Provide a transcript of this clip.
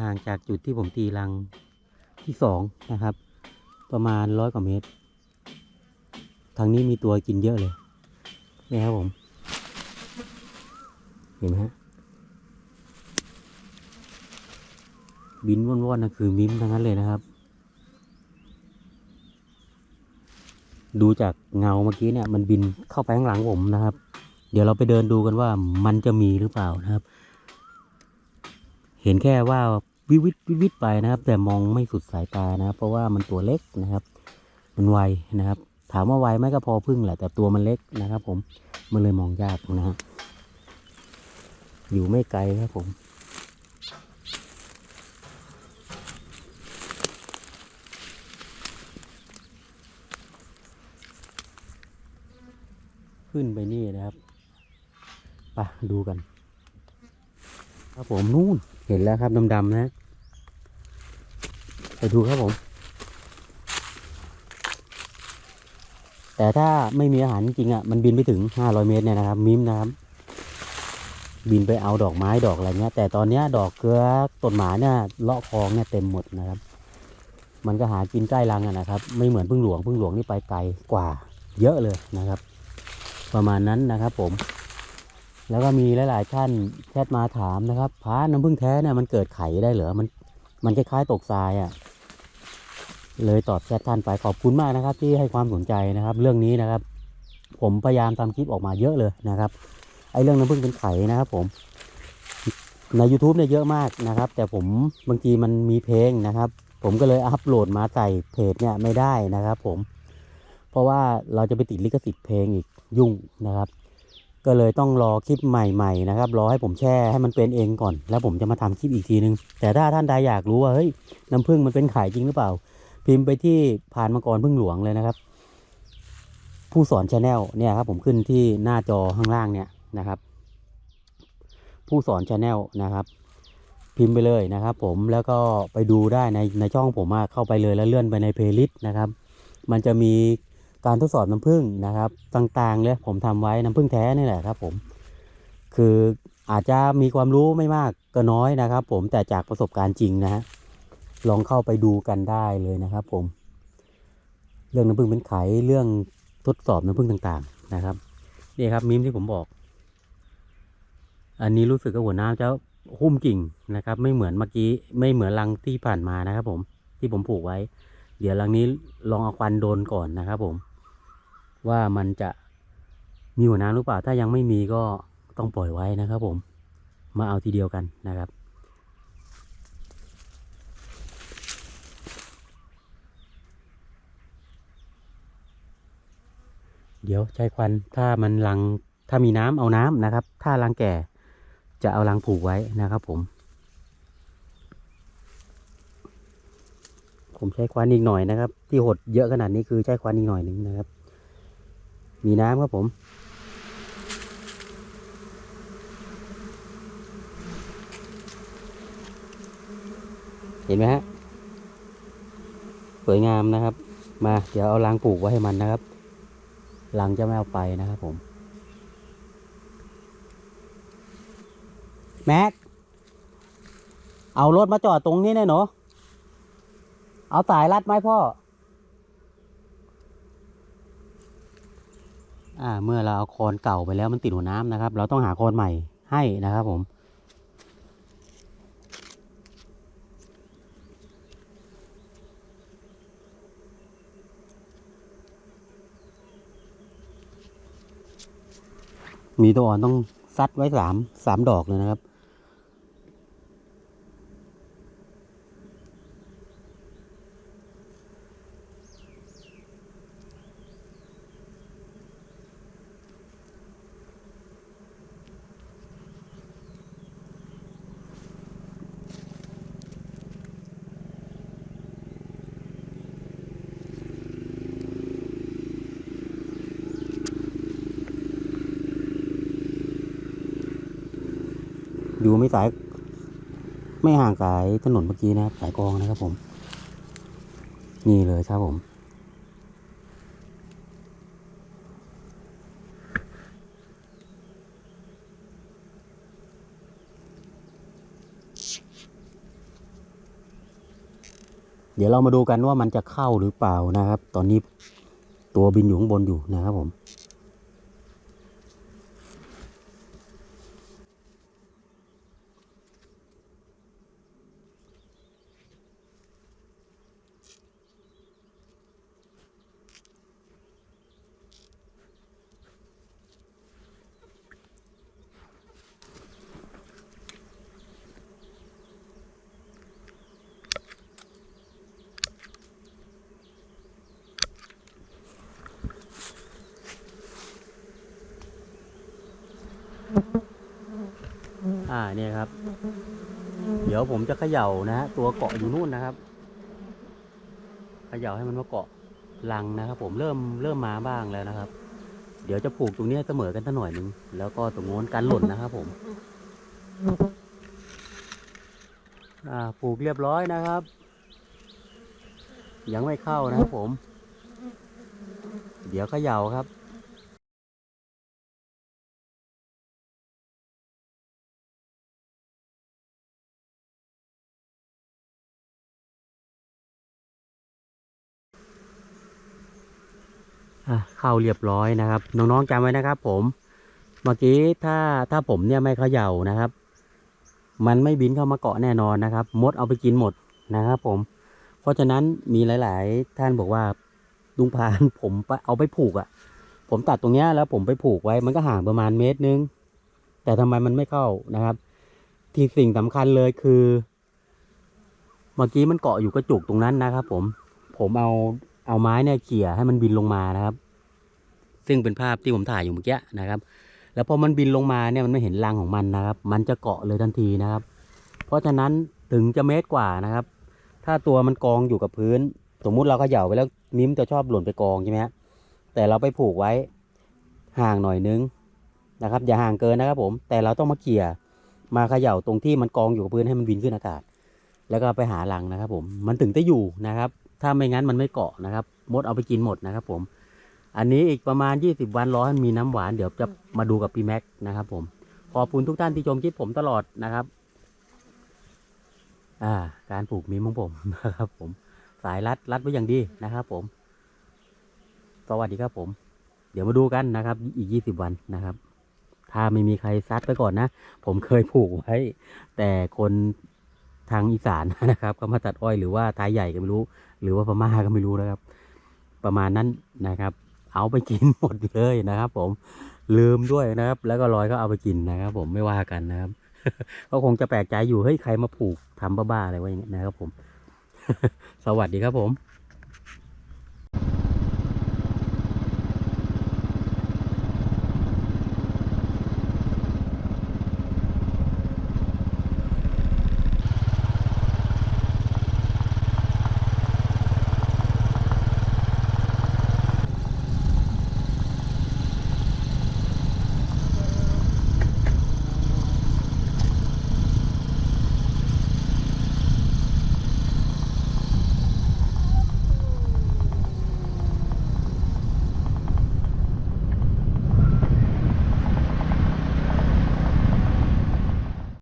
ห่างจากจุดที่ผมตีรังที่สองนะครับ ประมาณร้อยกว่าเมตร ทางนี้มีตัวกินเยอะเลยนี่ครับผม เห็นไหมฮะบินว่อนๆนะคือมิมทั้งนั้นเลยนะครับ ดูจากเงาเมื่อกี้เนี่ย มันบินเข้าไปข้างหลังผมนะครับ เดี๋ยวเราไปเดินดูกันว่ามันจะมีหรือเปล่านะครับ เห็นแค่ว่าวิวิตวิวิตไปนะครับ แต่มองไม่สุดสายตานะครับ เพราะว่ามันตัวเล็กนะครับ มันไวนะครับ ถามว่าไวไหมก็พอพึ่งแหละ แต่ตัวมันเล็กนะครับ ผมมันเลยมองยากนะครับอยู่ไม่ไกลครับผมขึ้นไปนี่นะครับไปดูกัน ครับผมนู่น เห็นแล้วครับดำๆนะ ไปดูครับผม แต่ถ้าไม่มีอาหารจริงๆอะ มันบินไปถึง 500 เมตรเนี่ยนะครับ มิมนะครับ บินไปเอาดอกไม้ดอกอะไรเงี้ย แต่ตอนเนี้ยดอกเกลือต้นหมาเนี่ยเลาะคลองเนี่ยเต็มหมดนะครับ มันก็หากินใกล้รังอะนะครับ ไม่เหมือนพึ่งหลวงพึ่งหลวงนี่ไปไกลกว่า เยอะเลยนะครับ ประมาณนั้นนะครับผม แล้วก็มีหลายๆท่านแชทมาถามนะครับพาน้ำผึ้งแท้เนี่ยมันเกิดไข่ได้เหรอมันมันคล้ายๆตกทรายอะ่ะ เลยตอบแชทท่านไปขอบคุณมากนะครับ ที่ให้ความสนใจนะครับ เรื่องนี้นะครับ ผมพยายามทำคลิปออกมาเยอะเลยนะครับไอ้เรื่องน้ำผึ้งเป็นไข่นะครับผมใน YouTube เนี่ยเยอะมากนะครับ แต่ผมบางทีมันมีเพลงนะครับ ผมก็เลยอัพโหลดมาใส่เพจเนี่ยไม่ได้นะครับ ผม เพราะว่าเราจะไปติดลิขสิทธิ์เพลงอีกยุ่งนะครับ ก็เลยต้องรอคลิปใหม่ๆนะครับรอให้ผมแช่ให้มันเป็นเองก่อน แล้วผมจะมาทำคลิปอีกทีนึง แต่ถ้าท่านใดอยากรู้ว่าเฮ้ยน้ำผึ้งมันเป็นไข่จริงหรือเปล่า พิมพ์ไปที่ผ่านมังกรพึ่งหลวงเลยนะครับ ผู้สอนชาแนลเนี่ยครับผมขึ้นที่หน้าจอข้างล่างเนี่ยนะครับ ผู้สอนชาแนลนะครับ พิมพ์ไปเลยนะครับ ผมแล้วก็ไปดูได้ในในช่องผมเข้าไปเลยแล้วเลื่อนไปในเพลย์ลิสต์นะครับ มันจะมี การทดสอบน้ำผึ้งนะครับ ต่างๆเลยผมทำไว้น้ำผึ้งแท้นี่แหละครับ ผม คืออาจจะมีความรู้ไม่มากก็น้อยนะครับ ผมแต่จากประสบการณ์จริงนะฮะลองเข้าไปดูกันได้เลยนะครับ ผม เรื่องน้ำผึ้งเป็นไขเรื่องทดสอบน้ำผึ้งต่างๆนะครับนี่ครับมิมที่ผมบอก อันนี้รู้สึกว่าหัวน้ำจะหุ้มกิ่งนะครับ ไม่เหมือนเมื่อกี้ไม่เหมือนรังที่ผ่านมานะครับ ผมที่ผมผูกไว้ เดี๋ยวรังนี้ลองเอาควันโดนก่อนนะครับ ผม ว่ามันจะมีหัวน้ำหรือเปล่า ถ้ายังไม่มีก็ต้องปล่อยไว้นะครับผม มาเอาทีเดียวกันนะครับ เดี๋ยวใช้ควันถ้ามันรังถ้ามีน้ำเอาน้ำนะครับ ถ้ารังแก่จะเอารังผูกไว้นะครับผม ผมใช้ควันอีกหน่อยนะครับ ที่หดเยอะขนาดนี้คือใช้ควันอีกหน่อยหนึ่งนะครับ มีน้ำครับผม เห็นไหมฮะ สวยงามนะครับ มาเดี๋ยวเอารังปลูกไว้ให้มันนะครับรังจะไม่เอาไปนะครับผม แม็ก เอารถมาจอดตรงนี้หน่ยหนูเอาสายรัดไหมพ่อ อ่าเมื่อเราเอาคอนเก่าไปแล้วมันติดหัวน้ำนะครับ เราต้องหาคอนใหม่ให้นะครับผม มีตัวอ่อนต้องซัดไว้สามสามดอกเลยนะครับ อยู่ไม่สาย ไม่ห่างสายถนนเมื่อกี้นะครับ สายกองนะครับผม นี่เลยครับผมเดี๋ยวเรามาดูกันว่ามันจะเข้าหรือเปล่านะครับ ตอนนี้ตัวบินอยู่ข้างบนอยู่นะครับผม อ่าเนี่ยครับ เดี๋ยวผมจะเขย่านะฮะตัวเกาะอยู่นู่นนะครับเขย่าให้มันมาเกาะรังนะครับ ผมเริ่มเริ่มมาบ้างแล้วนะครับ เดี๋ยวจะผูกตรงนี้เสมอกันสักหน่อยหนึ่งแล้วก็ตรงโน้นกันหล่นนะครับ ผมอ่าผูกเรียบร้อยนะครับ ยังไม่เข้านะครับผม เดี๋ยวเขย่าครับ เข้าเรียบร้อยนะครับ น้องๆจำไว้นะครับ ผมเมื่อกี้ถ้าถ้าผมเนี่ยไม่เขย่านะครับ มันไม่บินเข้ามาเกาะแน่นอนนะครับ มดเอาไปกินหมดนะครับผม เพราะฉะนั้นมีหลาย ๆ ท่านบอกว่าลุงพานผมไปเอาไปผูกอะ่ะ ผมตัดตรงเนี้ยแล้วผมไปผูกไว้มันก็ห่างประมาณเมตรนึง แต่ทำไมมันไม่เข้านะครับ ที่สิ่งสำคัญเลยคือ เมื่อกี้มันเกาะอยู่กระจุกตรงนั้นนะครับ ผมผมเอา เอาไม้เนี่ยเขี่ยให้มันบินลงมานะครับ ซึ่งเป็นภาพที่ผมถ่ายอยู่เมื่อกี้นะครับ แล้วพอมันบินลงมาเนี่ยมันไม่เห็นรังของมันนะครับ มันจะเกาะเลยทันทีนะครับ เพราะฉะนั้นถึงจะเมตรกว่านะครับ ถ้าตัวมันกองอยู่กับพื้น สมมุติเราเขย่าไปแล้วนิ้มจะชอบหล่นไปกองใช่ไหมฮะแต่เราไปผูกไว้ห่างหน่อยนึงนะครับ อย่าห่างเกินนะครับ ผม แต่เราต้องมาเขี่ยมาเขย่าตรงที่มันกองอยู่กับพื้นให้มันบินขึ้นอากาศ แล้วก็ไปหารังนะครับ ผม มันถึงจะอยู่นะครับ ถ้าไม่งั้นมันไม่เกาะนะครับ มดเอาไปกินหมดนะครับ ผม อันนี้อีกประมาณ 20 วันรอให้มันมีน้ำหวานเดี๋ยวจะมาดูกับพี่แม็กซ์นะครับ ผม ขอบคุณทุกท่านที่ชมคลิปผมตลอดนะครับ อ่า การปลูกมีมของผมนะครับ ผม สายรัดรัดไว้อย่างดีนะครับ ผม สวัสดีครับผม เดี๋ยวมาดูกันนะครับ อีก 20 วันนะครับ ถ้าไม่มีใครซัดไปก่อนนะ ผมเคยผูกไว้ แต่คน ทางอีสานนะครับ ก็มาตัดอ้อยหรือว่าท้ายใหญ่ก็ไม่รู้ หรือว่าพม่าก็ไม่รู้นะครับ ประมาณนั้นนะครับ เอาไปกินหมดเลยนะครับ ผมลืมด้วยนะครับ แล้วก็ลอยก็เอาไปกินนะครับ ผมไม่ว่ากันนะครับ ก็คงจะแปลกใจอยู่เฮ้ยใครมาผูกทำบ้าๆอะไรวะอย่างเงี้ยนะครับ ผม สวัสดีครับผม